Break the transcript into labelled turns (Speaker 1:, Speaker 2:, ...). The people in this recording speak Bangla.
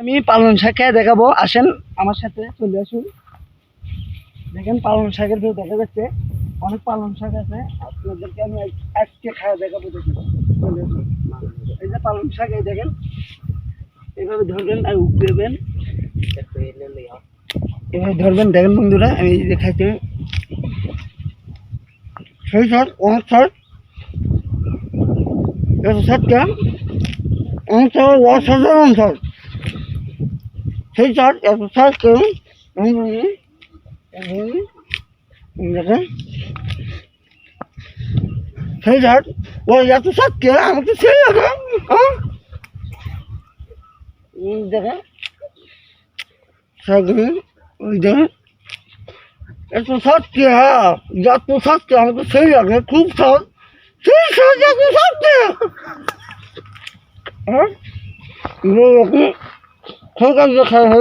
Speaker 1: আমি পালন শাক খেয়ে দেখাবো। আসেন, আমার সাথে চলে আসুন। দেখেন পালন শাকের ভিউ দেখা যাচ্ছে অনেক পালন শাক আছে। আপনাদেরকে আমি আজকে খাওয়া দেখাবো দেখুন আসুন। এই যে পালন শাক, এই দেখেন। এইভাবে ধরবেন আর উপরেবেন এভাবে ধরবেন। দেখেন বন্ধুরা, আমি দেখাইতে সেই শট অনেক শট শটটা অনেক শট অসাধারণ শট সেই শট এত দেখেন সেই শট ও এত শট কে আমাকে সেই লাগে হ্যাঁ এই দেখেন ওই দেখেন এত সত্যি হ্যাঁ যত সত্যি আমাকে সেই লাগে খুব সৎ সেই সৎ এত সত্যি হ্যাঁ। এরকম খোকা খাওয়া